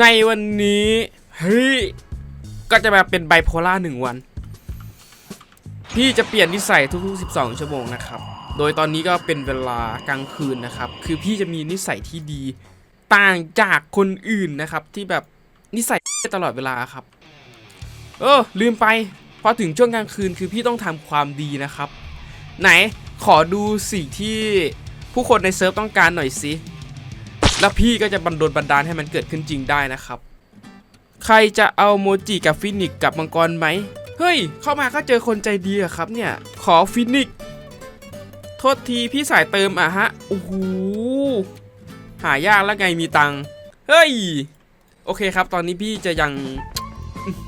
ในวันนี้เฮ้ยก็จะมาเป็นไบโพล่าหนึ่งวัน พี่จะเปลี่ยนนิสัยทุกๆ 12 ชั่วโมงนะครับ โดยตอนนี้ก็เป็นเวลากลางคืนนะครับ คือพี่จะมีนิสัยที่ดีต่างจากคนอื่นนะครับ ที่แบบนิสัยตลอดเวลาครับ เออลืมไปพอถึงช่วงกลางคืนคือพี่ต้องทำความดีนะครับ ไหนขอดูสิ่งที่ผู้คนในเซิร์ฟต้องการหน่อยสิ แล้วพี่ก็จะบันดลบันดาลให้มันเกิดขึ้นจริงได้นะครับ ใครจะเอาโมจิกับฟินิกกับมังกรไหมเฮ้ย เข้ามาก็เจอคนใจดีอะครับเนี่ย ขอฟินิกโทษทีพี่สายเติมอะฮะโอ้โหหายากแล้วไงมีตังเฮ้ย โอเคครับ ตอนนี้พี่จะยัง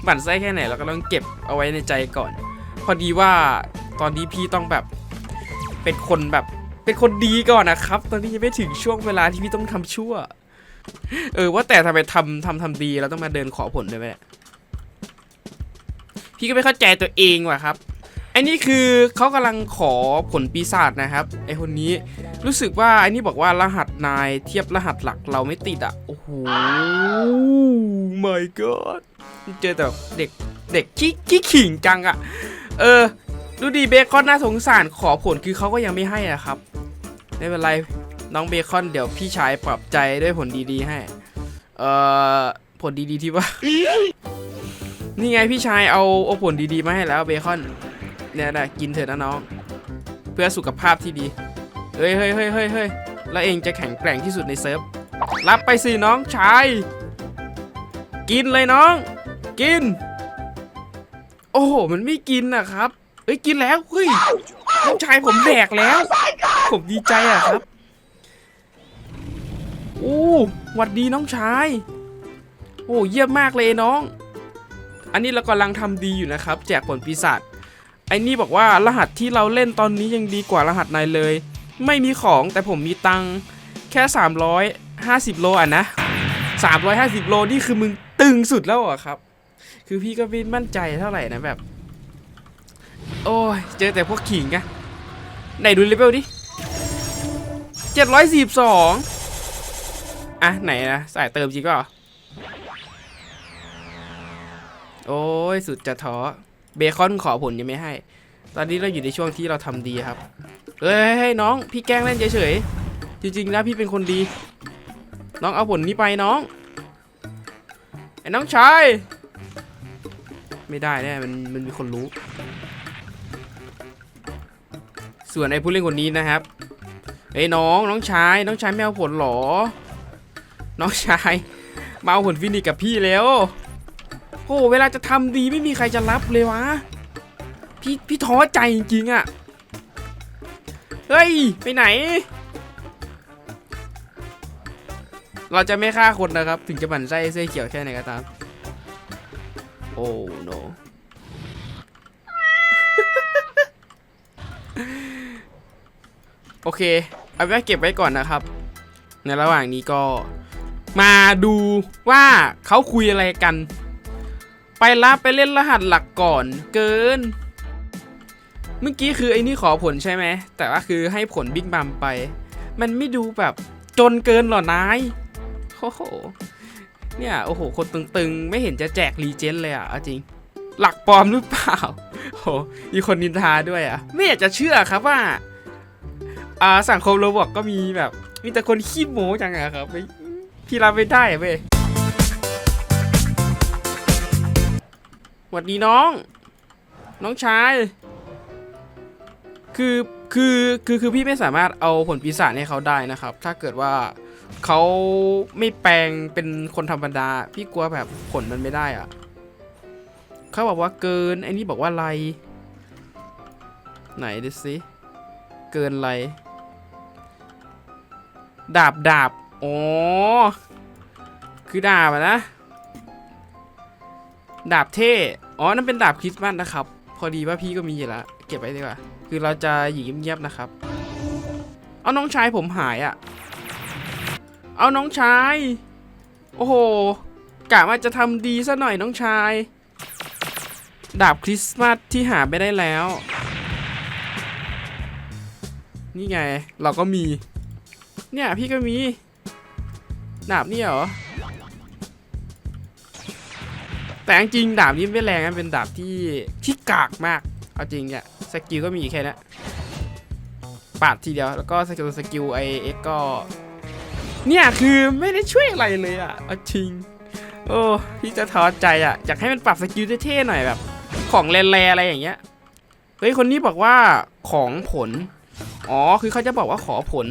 บั่นไส้แค่ไหนเราก็ต้องเก็บเอาไว้ในใจก่อน พอดีว่าตอนนี้พี่ต้องแบบเป็นคนแบบ เป็นคนดีก่อนนะครับ ตอนนี้ยังไม่ถึงช่วงเวลาที่พี่ต้องทำชั่ว เออ ว่าแต่ทำไมทำทำทำดีเราต้องมาเดินขอผลด้วยไหมเนี่ยพี่ก็ไม่เข้าใจตัวเองว่ะครับไอ้นี่คือเขากำลังขอผลปีศาจนะครับไอคนนี้รู้สึกว่าไอ้นี่บอกว่ารหัสนายเทียบรหัสหลักเราไม่ติดอะโอ้โห my god เจอแต่เด็กเด็กขี้ขี้ขิงจังอะ เออ ดูดีเบคอนน่าสงสารขอผลคือเขาก็ยังไม่ให้อะครับ ไม่เป็นไร น้องเบคอนเดี๋ยวพี่ชายปรับใจด้วยผลดีๆให้ เอ่อ ผลดีๆที่ว่า นี่ไงพี่ชายเอาเอาผลดีๆมาให้แล้วเบคอน เนี่ยนะกินเถอะนะน้อง เพื่อสุขภาพที่ดี เฮ้ยเฮ้ยเฮ้ยเฮ้ยเฮ้ยแล้วเองจะแข็งแกร่งที่สุดในเซิร์ฟ รับไปสิน้องชาย กินเลยน้อง กิน โอ้โห มันไม่กินนะครับเอ้ย กินแล้ว เฮ้ยน้องชายผมแดกแล้ว ผมดีใจอะครับโอ้หวัดดีน้องชาย โอ้เยี่ยมมากเลยน้อง อันนี้เรากำลังทำดีอยู่นะครับ แจกผลปีศาจไอ้นี่บอกว่ารหัสที่เราเล่นตอนนี้ยังดีกว่ารหัสนายเลย ไม่มีของแต่ผมมีตังค์แค่ 350 โลอะนะ 350 โลนี่คือมึงตึงสุดแล้วเหรอะครับ คือพี่ก็ไม่มั่นใจเท่าไหร่นะแบบ โอ้ยเจอแต่พวกขิงอะไหนดูเลเวลดิ 742อะ ไหนนะ สายเติมจริงก็ โอ้ย สุดจะท้อ เบคอนขอผลยังไม่ให้ ตอนนี้เราอยู่ในช่วงที่เราทำดีครับ เฮ้ยเฮ้น้อง พี่แกล้งเล่นเฉยๆ จริงๆแล้วพี่เป็นคนดี น้องเอาผลนี้ไปน้องไอ้น้องชาย ไม่ได้แน่มันมันมีคนรู้ ส่วนไอ้ผู้เล่นคนนี้นะครับ เอ้ยน้องน้องชายน้องชายไม่เอาผลหรอ น้องชายมาเอาผลฟินิกกับพี่แล้วโอ้เวลาจะทำดีไม่มีใครจะรับเลยวะ พี่พี่ท้อใจจริงๆอะเฮ้ย ไปไหน เราจะไม่ฆ่าคนนะครับ ถึงจะหมั่นไส้เสื้อเขียวแค่ไหนก็ตาม โอ้ no โอเค เอาไว้เก็บไว้ก่อนนะครับ ในระหว่างนี้ก็มาดูว่าเขาคุยอะไรกัน ไปรับไปเล่นรหัสหลักก่อนเกิน เมื่อกี้คือไอ้นี่ขอผลใช่ไหม แต่ว่าคือให้ผลบิ๊กบัมไป มันไม่ดูแบบจนเกินหรอนายโอ้โหเนี่ยโอ้โหคนตึงๆ ไม่เห็นจะแจกรีเจนเลยอะเอาจริง หลักปลอมหรือเปล่าโหมีคนนินทาด้วยอะ ไม่อยากจะเชื่อครับว่า อ่าสังคมโรบอกก็มีแบบมีแต่คนขี้โม้จังอะครับไพี่รับไม่ได้เว้ยสวัสดีน้อง น้องชาย คือคือคือคือพี่ไม่สามารถเอาผลปีศาจให้เขาได้นะครับ ถ้าเกิดว่าเขาไม่แปลงเป็นคนธรรมดา พี่กลัวแบบผลมันไม่ได้อะเขาบอกว่าเกินไอ้นี่บอกว่าไร ไหนดูสิเกินไร ดาบดาบอ๋อ คือดาบนะ ดาบเท่ อ๋อ นั่นเป็นดาบคริสต์มาสนะครับ พอดีว่าพี่ก็มีอยู่แล้วเก็บไว้ดีกว่า คือเราจะอยู่เงียบๆนะครับ เอาน้องชายผมหายอะ่ะ เอาน้องชาย โอ้โห กะว่าจะทำดีซะหน่อยน้องชาย ดาบคริสต์มาสที่หาไม่ได้แล้ว นี่ไง เราก็มี เนี่ยพี่ก็มีดาบนี่เหรอ แต่จริงดาบนี้ไม่แรงนะเป็นดาบที่ที่กากมาก เอาจริงเนี่ยสกิลก็มีแค่นี้นปาดทีเดียวแล้วก็สกิลสกิลไอเอ็กก็ เนี่ยคือไม่ได้ช่วยอะไรเลยอะเอาจริง โอ้พี่จะท้อใจอะอยากให้มันปรับสกิลเท่ๆหน่อยแบบ ของแร่ๆอะไรอย่างเงี้ยเฮ้ยคนนี้บอกว่าของผล อ๋อคือเขาจะบอกว่าขอผล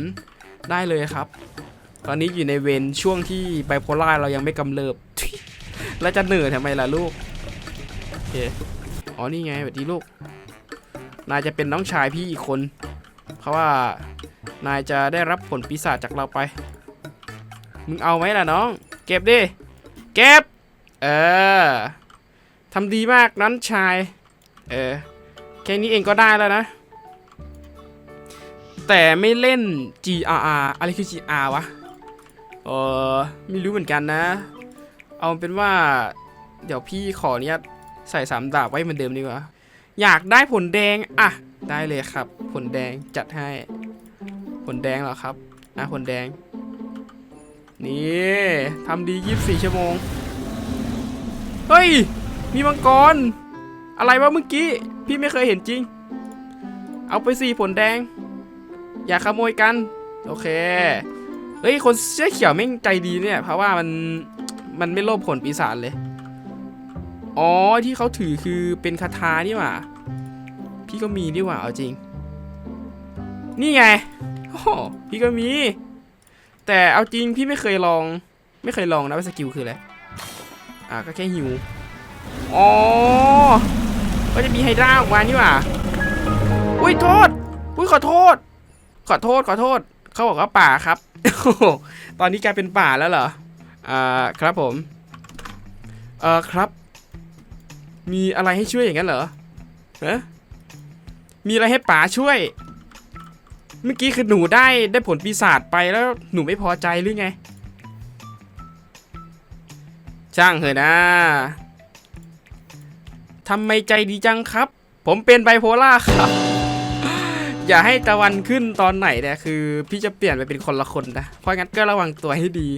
ได้เลยครับ ตอนนี้อยู่ในเวรช่วงที่ไบโพล่าเรายังไม่กำเริบ แล้วจะเหนื่อยทำไมล่ะลูกโอเคอ๋อนี่ไงสวัสดีลูก นายจะเป็นน้องชายพี่อีกคน เพราะว่านายจะได้รับผลปีศาจจากเราไป มึงเอาไหมล่ะน้อง เก็บดิ เก็บ เออทำดีมากนั้นชาย เออ แค่นี้เองก็ได้แล้วนะ แต่ไม่เล่น GRR อะไรคือ GR วะ เออไม่รู้เหมือนกันนะ เอาเป็นว่า เดี๋ยวพี่ขออนุญาตใส่สามดาบไว้เหมือนเดิมดีกว่า อยากได้ผลแดง อะ ได้เลยครับ ผลแดงจัดให้ ผลแดงเหรอครับ อะ ผลแดง นี่ทำดี 24 ชั่วโมง เฮ้ย มีมังกร อะไรวะเมื่อกี้ พี่ไม่เคยเห็นจริง เอาไปสี่ผลแดง อย่าขโมยกัน โอเค เฮ้ย คนเสื้อเขียวแม่งใจดีเนี่ย เพราะว่ามัน มันไม่โลภผลปีศาจเลย อ๋อ ที่เขาถือคือเป็นคาถานี่หว่า พี่ก็มีนี่หว่า เอาจริง นี่ไง โอ้พี่ก็มี แต่เอาจริงพี่ไม่เคยลอง ไม่เคยลองนะว่าสกิลคืออะไร อะก็แค่หิว อ๋อ ก็จะมีไฮดราออกมานี่หว่า อุ้ยโทษ อุ้ยขอโทษ ขอโทษขอโทษ เขาบอกว่าป่าครับ ตอนนี้กลายเป็นป่าแล้วเหรอ อ่าครับผม เอ่อครับ มีอะไรให้ช่วยอย่างนั้นเหรอฮะมีอะไรให้ป๋าช่วย เมื่อกี้คือหนูได้ได้ผลปีศาจไปแล้วหนูไม่พอใจหรือไง ช่างเถอะนะทำไมใจดีจังครับ ผมเป็นไบโพล่าครับ อย่าให้ตะวันขึ้นตอนไหนเนี่ยคือ พี่จะเปลี่ยนไปเป็นคนละคนนะ เพราะงั้นก็ระวังตัวให้ดี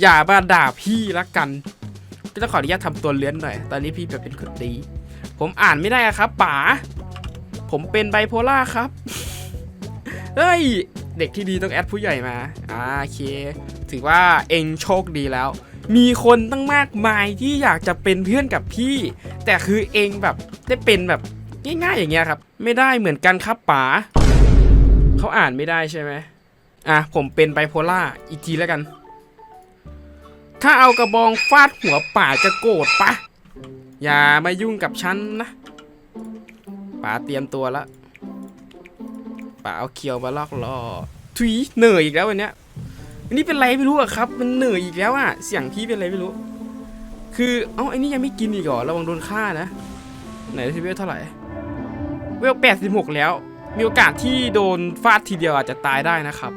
อย่ามาด่าพี่ละกันก็ต้องขออนุญาตทำตัวเลื้อนหน่อย ตอนนี้พี่แบบเป็นคนดี ผมอ่านไม่ได้อะครับป๋า ผมเป็นไบโพล่าครับ เฮ้ย เด็กที่ดีต้องแอดผู้ใหญ่มา อ่าโอเค ถือว่าเองโชคดีแล้ว มีคนตั้งมากมายที่อยากจะเป็นเพื่อนกับพี่ แต่คือเองแบบได้เป็นแบบ ง่ายๆอย่างเงี้ยครับ ไม่ได้เหมือนกันครับป๋าเขาอ่านไม่ได้ใช่ไหมอะผมเป็นไบโพล่าอีกทีแล้วกัน ถ้าเอากระบองฟาดหัวป๋าจะโกรธปะอย่ามายุ่งกับฉันนะป๋าเตรียมตัวล้วป๋าเอาเคียวมาลอกล่อทุยเหนื่อยอีกแล้ววันเนี้ยอันนี้เป็นไรไม่รู้อะครับ มันเหนื่อยอีกแล้วอะเสียงพี่เป็นไรไม่รู้ คือเอ้าไอ้นี่ยังไม่กินอีกเหรอระวังโดนฆ่านะ ไหนที่เวลเท่าไหร่ เวลแปดสิบหกแล้ว มีโอกาสที่โดนฟาดทีเดียวอาจจะตายได้นะครับ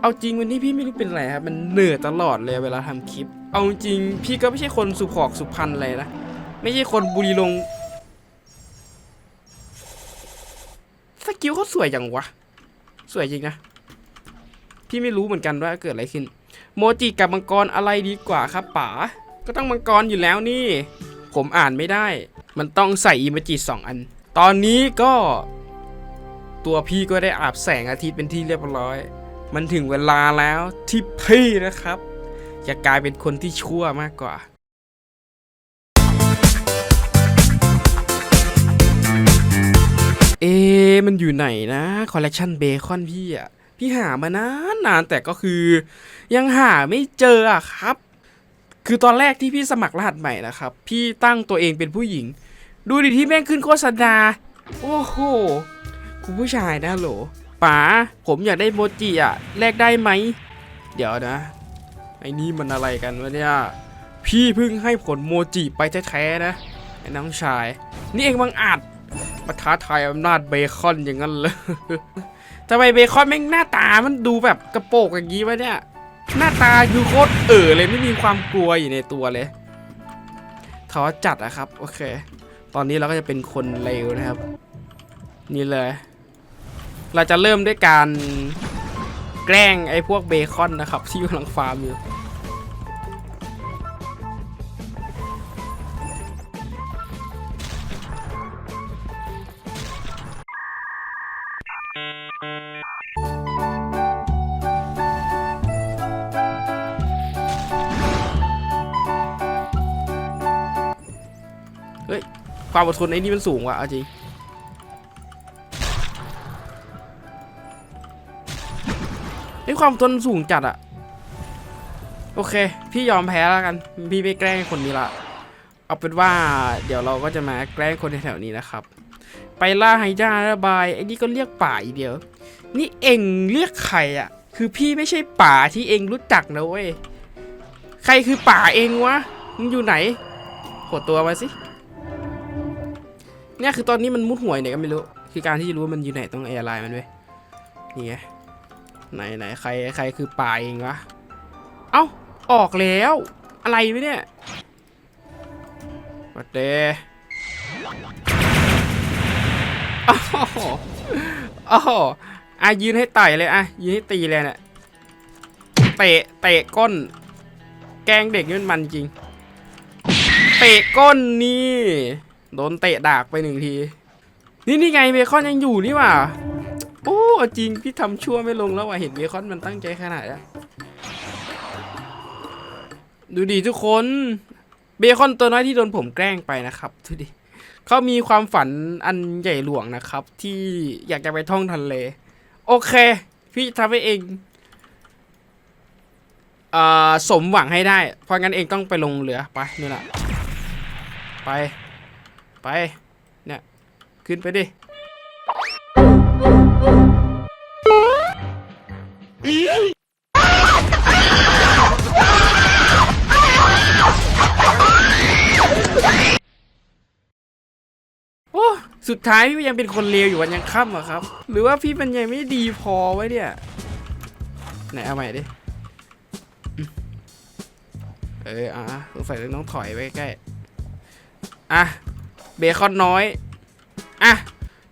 เอาจริงวันนี้พี่ไม่รู้เป็นไรครับ มันเหนื่อยตลอดเลยเวลาทำคลิป เอาจริงพี่ก็ไม่ใช่คนสุขอกสุพรรณอะไรนะ ไม่ใช่คนบุรีลงสกิลเขาสวยอย่างวะ สวยจริงนะ พี่ไม่รู้เหมือนกันว่าเกิดอะไรขึ้น โมจิกับมังกรอะไรดีกว่าครับป๋า ก็ต้องมังกรอยู่แล้วนี่ ผมอ่านไม่ได้ มันต้องใส่อิมจิสองอัน ตอนนี้ก็ ตัวพี่ก็ได้อาบแสงอาทิตย์เป็นที่เรียบร้อย มันถึงเวลาแล้วที่พี่นะครับ จะกลายเป็นคนที่ชั่วมากกว่าเอ มันอยู่ไหนนะคอลเลกชันเบคอนพี่อะ พี่หามานานนานแต่ก็คือ ยังหาไม่เจออะครับ คือตอนแรกที่พี่สมัครรหัสใหม่นะครับ พี่ตั้งตัวเองเป็นผู้หญิง ดูดิที่แม่งขึ้นโฆษณา โอ้โห คุณผู้ชายนะโหลป๋าผมอยากได้โมจิอะแลกได้ไหม เดี๋ยวนะ ไอ้นี่มันอะไรกันวะเนี่ย พี่เพิ่งให้ผลโมจิไปแท้ๆนะ ไอ้น้องชาย นี่เองบังอาจมาท้าทายอำนาจเบคอนอย่างนั้นเลยทำไมเบคอนแม่งหน้าตามันดูแบบกระโปกอย่างนี้วะเนี่ย หน้าตาคือโคตรเออเลยไม่มีความกลัวอยู่ในตัวเลยท้อจัดอะครับ โอเค ตอนนี้เราก็จะเป็นคนเลวนะครับ นี่เลย เราจะเริ่มด้วยการแกล้งไอ้พวกเบคอนนะครับ ที่กำลังฟาร์มอยู่ ความอดทนไอ้นี่มันสูงว่ะเอาจริงไอ้ความอดทนสูงจัดอะโอเค พี่ยอมแพ้แล้วกัน พี่ไม่แกล้งคนนี้ละ เอาเป็นว่าเดี๋ยวเราก็จะมาแกล้งคนแถวๆนี้นะครับ ไปล่าไฮด้าระบายไอ้นี่ก็เรียกป่าอีเดียว นี่เองเรียกใครอะคือพี่ไม่ใช่ป่าที่เองรู้จักนะเว้ย ใครคือป่าเองวะ มึงอยู่ไหนโผล่ตัวมาสิ เนี่ยคือตอนนี้มันมุดหวยเนี่ยก็ไม่รู้ คือการที่จะรู้ว่ามันอยู่ไหนต้องแอร์ไลน์มันเว้ยนี่ไงไหนไหนใครใครคือป่าเองวะ เอ้า ออกแล้ว อะไรวะเนี่ยวัดเดอ้าวอ้าวอะยืนให้ไต่เลยอะยืนให้ตีเลยเนี่ยเตะเตะก้น แกงเด็กนี่มันมันจริง เตะก้นนี่ โดนเตะดากไปหนึ่งที นี่นี่ไงเบคอนยังอยู่นี่ว่าโอ้จริงพี่ทำชั่วไม่ลงแล้วว่ะเห็นเบคอนมันตั้งใจขนาดนี้ดูดิทุกคนเบคอนตัวน้อยที่โดนผมแกล้งไปนะครับดูดิเขามีความฝันอันใหญ่หลวงนะครับ ที่อยากจะไปท่องทะเล โอเค พี่ทำให้เองอ่าสมหวังให้ได้ เพราะงั้นเองต้องไปลงเรือไปนี่แหละไป ไป เนี่ย ขึ้นไปดิ โอ้ สุดท้ายพี่ยังเป็นคนเลวอยู่วันยังค่ำอะครับ หรือว่าพี่มันยังไม่ดีพอไว้เนี่ย ไหนเอาใหม่ดิ เอออะสงสัยต้องถอยไว้ใกล้ อะ เบคอนน้อย อะ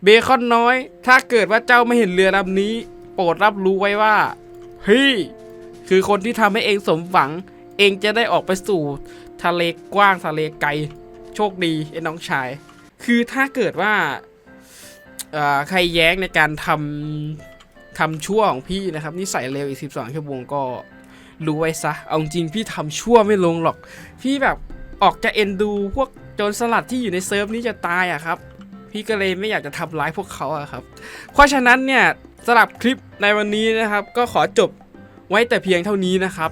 เบคอนน้อย ถ้าเกิดว่าเจ้าไม่เห็นเรือลำนี้ โปรดรับรู้ไว้ว่าเฮ้ยคือคนที่ทำให้เองสมหวัง เองจะได้ออกไปสู่ทะเลกว้างทะเลไกล โชคดีไอ้น้องชาย คือถ้าเกิดว่าใครแย้งในการทำทำชั่วของพี่นะครับนี่ใส่เร็วอีก 12ชั่วโมงก็รู้ไว้ซะ เอาจริงพี่ทำชั่วไม่ลงหรอก พี่แบบออกจะเอ็นดูพวก จนสลัดที่อยู่ในเซิร์ฟนี้จะตายอะครับ พี่ก็เลยไม่อยากจะทำร้ายพวกเขาอะครับ เพราะฉะนั้นเนี่ยสำหรับคลิปในวันนี้นะครับ ก็ขอจบไว้แต่เพียงเท่านี้นะครับ